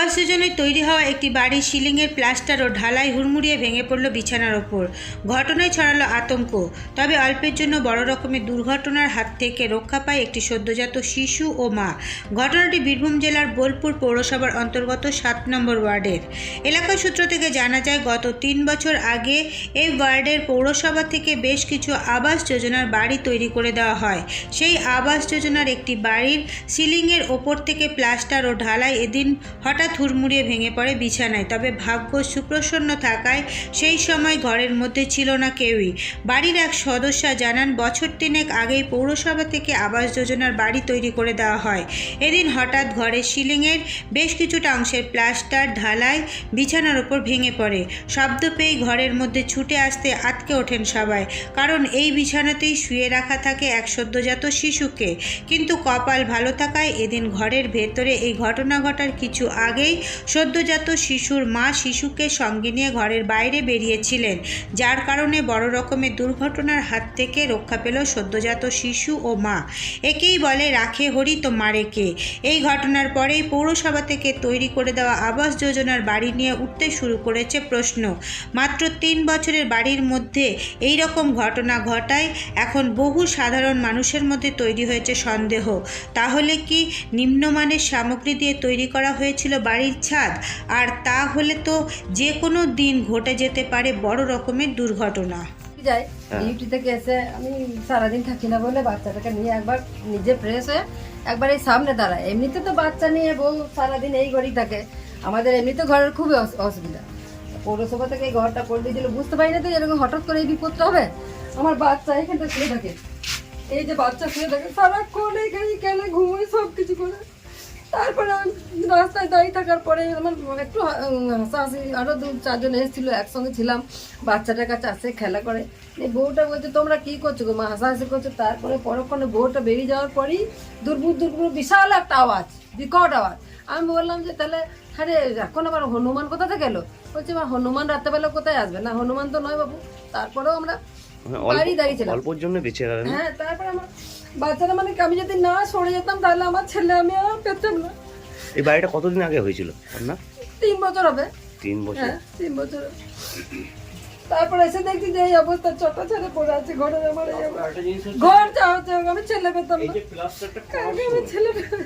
আবাস যোজনায় তৈরি হওয়া একটি বাড়ির সিলিংয়ের প্লাস্টার ও ঢালাই হুড়মুড়িয়ে ভেঙে পড়ল বিছানার ওপর। ঘটনায় ছড়ালো আতঙ্ক। তবে অল্পের জন্য বড় রকমের দুর্ঘটনার হাত থেকে রক্ষা পায় একটি সদ্যজাত শিশু ও মা। ঘটনাটি বীরভূম জেলার বোলপুর পৌরসভার অন্তর্গত সাত নম্বর ওয়ার্ডের। এলাকা সূত্র থেকে জানা যায়, গত তিন বছর আগে এই ওয়ার্ডের পৌরসভা থেকে বেশ কিছু আবাস যোজনার বাড়ি তৈরি করে দেওয়া হয়। সেই আবাস যোজনার একটি বাড়ির সিলিংয়ের ওপর থেকে প্লাস্টার ও ঢালাই এদিন হঠাৎ হুড়মুড়িয়ে ভেঙে পড়ে বিছানায়। তবে ভাগ্য সুপ্রসন্ন থাকায় সেই সময় ঘরের মধ্যে ছিল না কেউই। বাড়ির এক সদস্য জানান, বছর তিনেক আগেই পৌরসভা থেকে আবাস যোজনার বাড়ি তৈরি করে দেওয়া হয়। এদিন হঠাৎ ঘরের সিলিংয়ের বেশ কিছুটা অংশের প্লাস্টার, ঢালাই, বিছানার ওপর ভেঙে পড়ে। শব্দ পেয়ে ঘরের মধ্যে ছুটে আসতে আটকে ওঠেন সবাই, কারণ এই বিছানাতেই শুয়ে রাখা থাকে এক সদ্যজাত শিশুকে। কিন্তু কপাল ভালো থাকায় এদিন ঘরের ভেতরে এই ঘটনা ঘটার কিছু আগেই সদ্যজাত শিশুর মা শিশুকে সঙ্গে নিয়ে ঘরের বাইরে বেরিয়েছিলেন, যার কারণে বড় রকমের দুর্ঘটনার হাত থেকে রক্ষা পেল সদ্যজাত শিশু ও মা। একেই বলে, রাখে হরি তো মারে কে? এই ঘটনার পরেই পৌরসভা থেকে তৈরি করে দেওয়া আবাস যোজনার বাড়ি নিয়ে উঠতে শুরু করেছে প্রশ্ন। মাত্র তিন বছরের বাড়ির মধ্যে এই রকম ঘটনা ঘটায়, এখন বহু সাধারণ মানুষের মধ্যে তৈরি হয়েছে সন্দেহ। তাহলে কি নিম্নমানের সামগ্রী দিয়ে তৈরি করা হয়েছিল বাড়ির ছাদ। আর তা হলে তো যে কোনো দিন ঘটে যেতে পারে বড় রকমের দুর্ঘটনা। যাই হ্যাঁ। ডিউটি থেকে এসে আমি সারাদিন থাকি না বলে বাচ্চাটাকে নিয়ে একবার নিজে ফ্রেশ হয়ে একবার এই সামনে দাঁড়ায়। এমনিতে তো বাচ্চা নিয়ে বউ সারাদিন এই ঘরেই থাকে। আমাদের এমনিতে ঘরের খুবই অস- অসুবিধা। পৌরসভা থেকে এই ঘরটা করে দিয়েছিল বুঝতে পারি না তো এরকম হঠাৎ করে এই বিপদটা হবে। আমার বাচ্চা এখানটা শুয়ে থাকে। এই যে বাচ্চা শুয়ে থাকে সারাক্ষণ এখানে কেন ঘুমোয় সব কিছু করে? তারপরে রাস্তায় দাঁড়িয়ে থাকার পরে আমার একটু হাসাহাসি আরও দু চারজন এসেছিল একসঙ্গে ছিলাম। বাচ্চাটার কাছে আসে খেলা করে। এই বউটা বলছে তোমরা কি করছ গো মা? হাসাহাসি করছ তারপরে পরক্ষণে বউটা বেরিয়ে যাওয়ার পরেই দুর্বুর দুর্বুর বিশাল একটা আওয়াজ বিকট আওয়াজ। আমি বললাম যে তাহলে আরে এখন আবার হনুমান কোথা থেকে এলো? বলছে মা হনুমান রাত্রেবেলা কোথায় আসবে? না হনুমান তো নয় বাবু। তারপরেও আমরা মানে বাইরেই দাঁড়িয়েছিলাম অল্পর জন্য বেঁচে হ্যাঁ তারপরে আমার বাচ্চারা মানে আমি যদি না সরে যেতাম তাহলে আমার ছেলে আমি আর পেতাম না। এই বাড়িটা কতদিন আগে হয়েছিল না তিন বছর হবে। তিন বছর। হ্যাঁ তিন বছর হবে। তারপরে এসে দেখছি যে এই অবস্থা চটা ছেলে পড়ে আছে ঘরে আমার ঘর চা হচ্ছে আমি ছেলে পেতাম না। আমি ছেলে পেতাম।